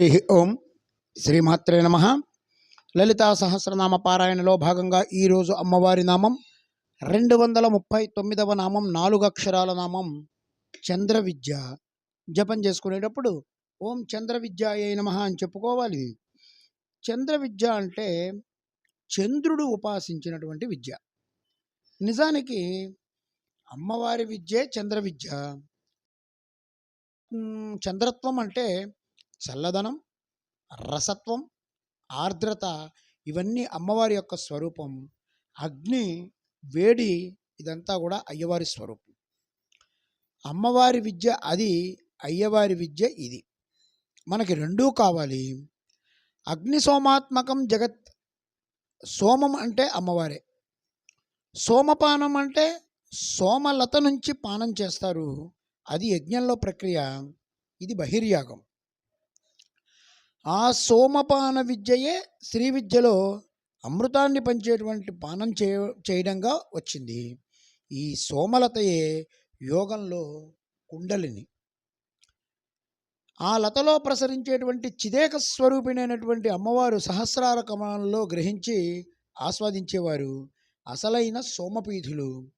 హరి ఓం శ్రీమాత్రే నమ. లలితా సహస్రనామ పారాయణలో భాగంగా ఈరోజు అమ్మవారి నామం రెండు వందల ముప్పై తొమ్మిదవ నామం నాలుగు అక్షరాల నామం చంద్ర విద్య జపం చేసుకునేటప్పుడు ఓం చంద్ర విద్య ఏ నమ అని చెప్పుకోవాలి. చంద్ర విద్య అంటే చంద్రుడు ఉపాసించినటువంటి విద్య. నిజానికి అమ్మవారి విద్యే చంద్ర విద్య చంద్రత్వం అంటే చల్లదనం రసత్వం ఆర్ద్రత ఇవన్నీ అమ్మవారి యొక్క స్వరూపం. అగ్ని వేడి ఇదంతా కూడా అయ్యవారి స్వరూపం. అమ్మవారి విద్య అది అయ్యవారి విద్య ఇది. మనకి రెండూ కావాలి. అగ్ని సోమాత్మకం జగత్ సోమం అంటే అమ్మవారే. సోమపానం అంటే సోమలత నుంచి పానం చేస్తారు. అది యజ్ఞంలో ప్రక్రియ. ఇది బహిర్యాగం. ఆ సోమపాన విద్యయే శ్రీ విద్యలో అమృతాన్ని పంచేటువంటి పానం చే చేయడంగా వచ్చింది. ఈ సోమలతయే యోగంలో కుండలిని. ఆ లతలో ప్రసరించేటువంటి చిదేక స్వరూపిణైనటువంటి అమ్మవారు సహస్రార కమలంలో గ్రహించి ఆస్వాదించేవారు అసలైన సోమపీఠులు.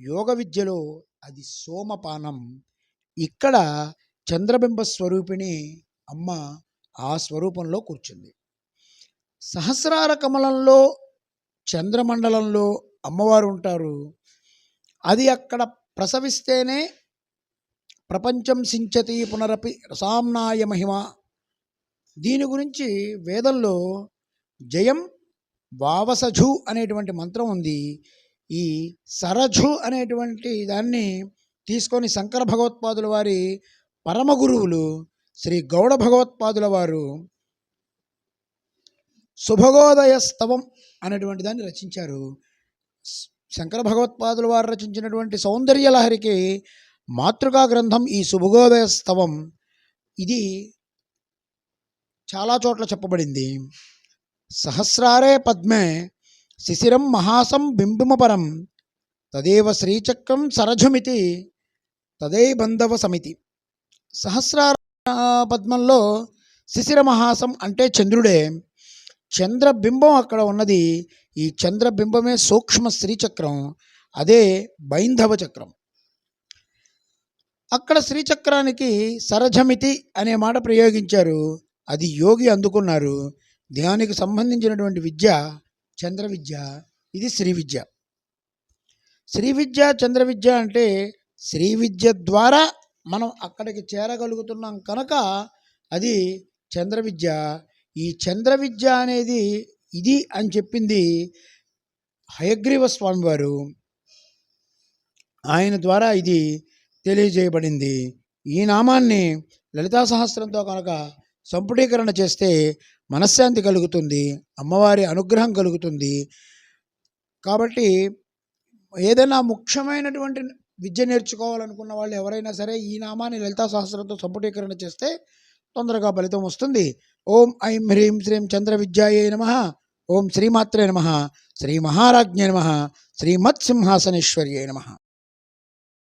యోగ విద్యలో అది సోమపానం. ఇక్కడ చంద్రబింబ స్వరూపిణి అమ్మ ఆ స్వరూపంలో కూర్చుంది. సహస్రార కమలంలో చంద్రమండలంలో అమ్మవారు ఉంటారు. అది అక్కడ ప్రసవిస్తేనే ప్రపంచం సించతి పునరపి రసాంనాయ మహిమ. దీని గురించి వేదంలో జయం వావసజు అనేటువంటి మంత్రం ఉంది. ఈ సరజు అనేటువంటి దాన్ని తీసుకొని శంకర భగవత్పాదుల వారి పరమ గురువులు శ్రీ గౌడ భగవత్పాదుల వారు శుభగోదయ స్తవం అనేటువంటి దాన్ని రచించారు. శంకర భగవత్పాదుల వారు రచించినటువంటి సౌందర్య లహరికి మాతృకా గ్రంథం ఈ శుభగోదయ స్తవం. ఇది చాలా చోట్ల చెప్పబడింది. సహస్రారే పద్మే శిశిరం మహాసం బింబిమపరం తదేవ శ్రీచక్రం సరజుమితి తదే బంధవ సమితి. సహస్రార పద్మంలో శిశిర మహాసం అంటే చంద్రుడే. చంద్రబింబం అక్కడ ఉన్నది. ఈ చంద్రబింబమే సూక్ష్మ శ్రీచక్రం. అదే బైంధవ చక్రం. అక్కడ శ్రీచక్రానికి సరజమితి అనే మాట ప్రయోగించారు. అది యోగి అందుకున్నారు. దానికి సంబంధించినటువంటి విద్య చంద్ర విద్య. ఇది శ్రీ విద్య. శ్రీ విద్య చంద్ర విద్య అంటే శ్రీ విద్య ద్వారా మనం అక్కడికి చేరగలుగుతున్నాం కనుక అది చంద్ర విద్య. ఈ చంద్ర విద్య అనేది ఇది అని చెప్పింది హయగ్రీవ స్వామివారు ఆయన ద్వారా ఇది తెలియజేయబడింది. ఈ నామాన్ని లలితా సహస్రంతో కనుక సంపుటీకరణ చేస్తే మనశ్శాంతి కలుగుతుంది అమ్మవారి అనుగ్రహం కలుగుతుంది. కాబట్టి ఏదైనా ముఖ్యమైనటువంటి విద్య నేర్చుకోవాలనుకున్న వాళ్ళు ఎవరైనా సరే ఈ నామాన్ని లలితా సహస్రంతో సంపుటీకరణ చేస్తే తొందరగా ఫలితం వస్తుంది. ఓం ఐం హ్రీం శ్రీం చంద్ర విద్యాయే నమ. ఓం శ్రీమాత్రే నమ. శ్రీ మహారాజ్ఞే నమ. శ్రీమత్సింహాసనేశ్వర్యే నమ.